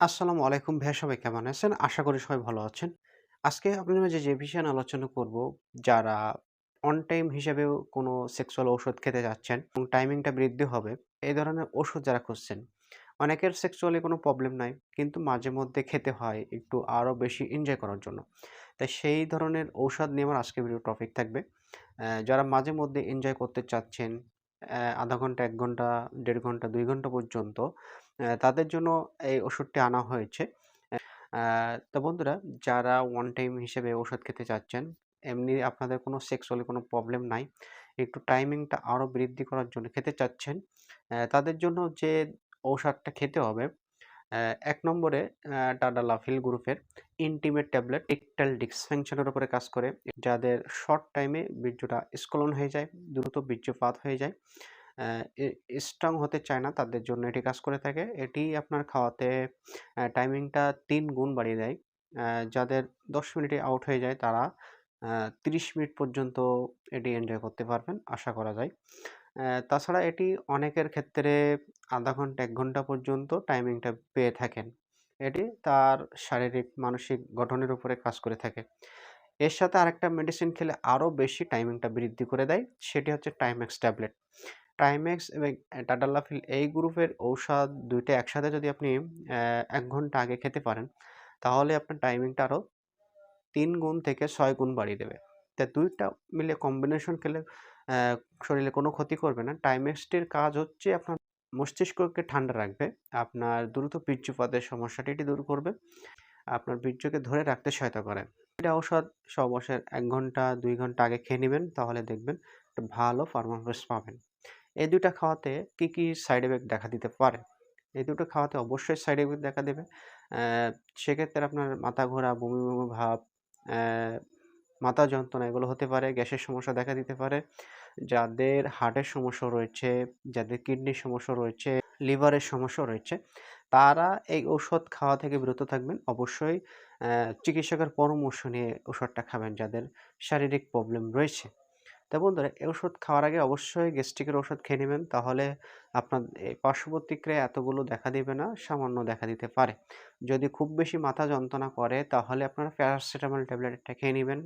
আসসালামু আলাইকুম ভাইয়া সবাই কেমন আছেন? আশা করি সবাই ভালো আছেন। আজকে আপনাদের মাঝে যে বিষয় আলোচনা করব, যারা অন টাইম হিসেবেও কোনো সেক্সুয়াল ওষুধ খেতে যাচ্ছেন এবং টাইমিংটা বৃদ্ধি হবে, এই ধরনের ওষুধ যারা খুঁজছেন। অনেকের সেক্সুয়ালি কোনো প্রবলেম নাই, কিন্তু মাঝে মধ্যে খেতে হয় একটু আরও বেশি এনজয় করার জন্য। তাই সেই ধরনের ঔষধ নিয়ে আমার আজকের ভিডিও টপিক থাকবে। যারা মাঝে মধ্যে এনজয় করতে চাচ্ছেন, ০.৫ ঘণ্টা, এক ঘণ্টা, দেড় ঘণ্টা, দুই ঘণ্টা পর্যন্ত তাদের জন্য এই ওষুধটি আনা হয়েছে। তো বন্ধুরা যারা ওয়ান টাইম হিসেবে ওষুধ খেতে চাচ্ছেন, এমনি আপনাদের কোনো সেক্সুয়ালি কোনো প্রবলেম নাই, একটু টাইমিংটা আরও বৃদ্ধি করার জন্য খেতে চাচ্ছেন, তাদের জন্য যে ঔষধটা খেতে হবে, ১ নম্বরে অ্যা টাডালাফিল গ্রুপের ইন্টিমেট ট্যাবলেট ইরেকটাইল ডিসফাংশন এর উপরে কাজ করে। যাদের শর্ট টাইমে বীর্যটা স্খলন হয়ে যায়, দ্রুত বীর্যপাত হয়ে যায়, স্ট্রং হতে চায় না তাদের জন্য এটি কাজ করে থাকে। এটি আপনার খাওয়াতে টাইমিংটা ৩ গুণ বাড়িয়ে দেয়। যাদের ১০ মিনিটে আউট হয়ে যায় তারা অ্যা ৩০ মিনিট পর্যন্ত এটি এনজয় করতে পারবেন আশা করা যায়। তাছাড়া এটি অনেকের ক্ষেত্রে আধা ঘণ্টা, এক ঘণ্টা পর্যন্ত টাইমিংটা পেয়ে থাকেন। এটি তার শারীরিক, মানসিক গঠনের উপরে কাজ করে থাকে। এর সাথে আরেকটা মেডিসিন খেলে আরও বেশি টাইমিংটা বৃদ্ধি করে দেয়, সেটি হচ্ছে টাইমেক্স ট্যাবলেট। টাইমেক্স এবং অ্যা টাডালাফিল এই গ্রুপের ঔষধ দুইটা একসাথে যদি আপনি এক ঘণ্টা আগে খেতে পারেন, তাহলে আপনার টাইমিংটা আরও ৩ গুণ থেকে ছয় গুণ বাড়িয়ে দেবে। তা ২ টা মিলে কম্বিনেশন খেলে শরীরে কোনো ক্ষতি করবে না। টাইমেক্সটির কাজ হচ্ছে আপনার মস্তিষ্ককে ঠান্ডা রাখবে, আপনার দ্রুত বীর্যপাতের সমস্যাটি এটি দূর করবে, আপনার বীর্যকে ধরে রাখতে সহায়তা করে। এটা ঔষধ সহবাসের ১ ঘণ্টা, দুই ঘণ্টা আগে খেয়ে নেবেন তাহলে দেখবেন একটা ভালো পারফরম্যান্স পাবেন। এই ২ টা খাওয়াতে কি, কি সাইড এফেক্ট দেখা দিতে পারে? এই দুটো খাওয়াতে অবশ্যই সাইড এফেক্ট দেখা দেবে। সেক্ষেত্রে আপনার মাথা ঘোরা, বমি, বমি ভাব, মাথা যন্ত্রণা এগুলো হতে পারে, গ্যাসের সমস্যা দেখা দিতে পারে। যাদের হার্টের সমস্যা রয়েছে, যাদের কিডনির সমস্যা রয়েছে, লিভারের সমস্যা রয়েছে, তারা এই ওষুধ খাওয়া থেকে বিরত থাকবেন। অবশ্যই চিকিৎসকের পরামর্শ নিয়ে ওষুধটা খাবেন যাদের শারীরিক প্রবলেম রয়েছে। তো বন্ধুরা ওষুধ খাওয়ার আগে অবশ্যই গ্যাস্ট্রিকের ওষুধ খেয়ে নেবেন তাহলে আপনার এই পার্শ্ব প্রতিক্রিয়া এতগুলো দেখা দিবে না, সামান্য দেখা দিতে পারে। যদি খুব বেশি মাথা যন্ত্রণা করে তাহলে আপনারা প্যারাসিটামল ট্যাবলেটটা খেয়ে নেবেন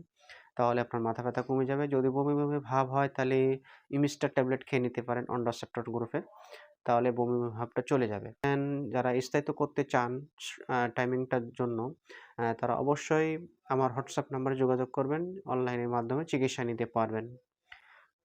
তাহলে আপনার মাথা ব্যথা কমে যাবে। যদি বমি, বমি ভাব হয় তাহলে ইমিস্টার ট্যাবলেট খেয়ে নিতে পারেন অন্ডাসেপ্টর গ্রুপে তাহলে বমি, ভাবটা চলে যাবে। যারা স্থায়িত্ব করতে চান টাইমিংটার জন্য, তারা অবশ্যই আমার হোয়াটসঅ্যাপ নাম্বারে যোগাযোগ করবেন, অনলাইনের মাধ্যমে চিকিৎসা নিতে পারবেন।